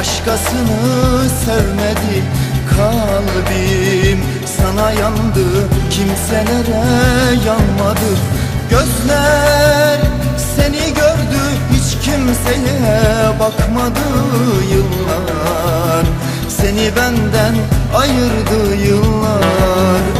başkasını sevmedi Kalbim. Sana yandı kimselere yanmadı. Gözler seni gördü hiç kimseye bakmadı yıllar. Seni benden ayırdı yıllar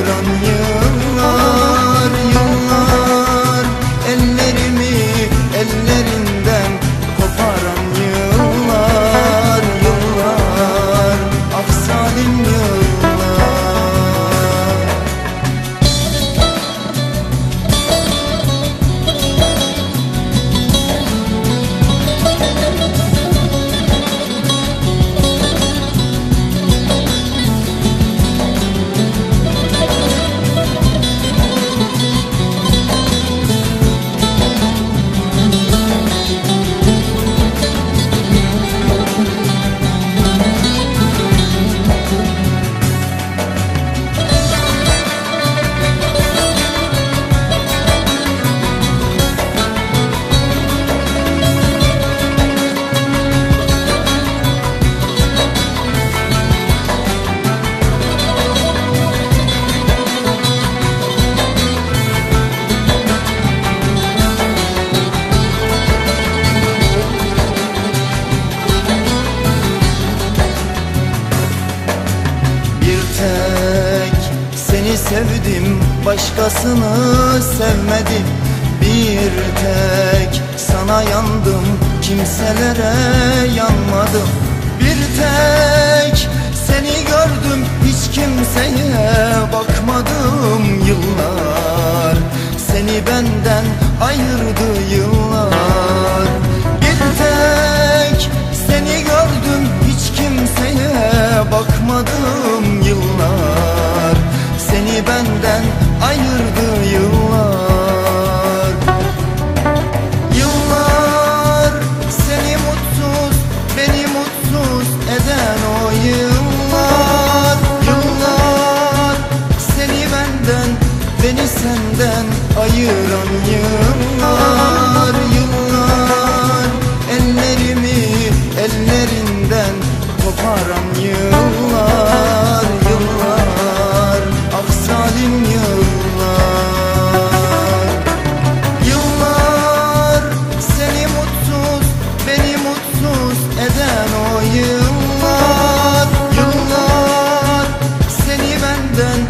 ayıran yıllar sevdim başkasını sevmedim. Bir tek sana yandım kimselere yanmadım. Bir tek seni gördüm hiç kimseye bakmadım yıllar. Seni benden ayırdı yıllar geçtin yıllar Yıllar seni mutsuz beni mutsuz eden o yıllar. Yıllar seni benden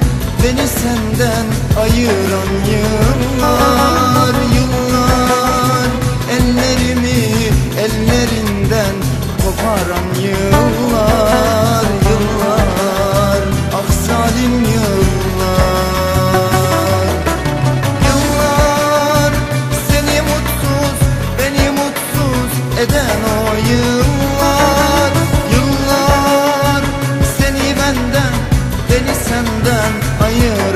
beni senden ayıran yıllar. Yıllar ellerimi ellerinden koparan yıllar. beni senden ayır.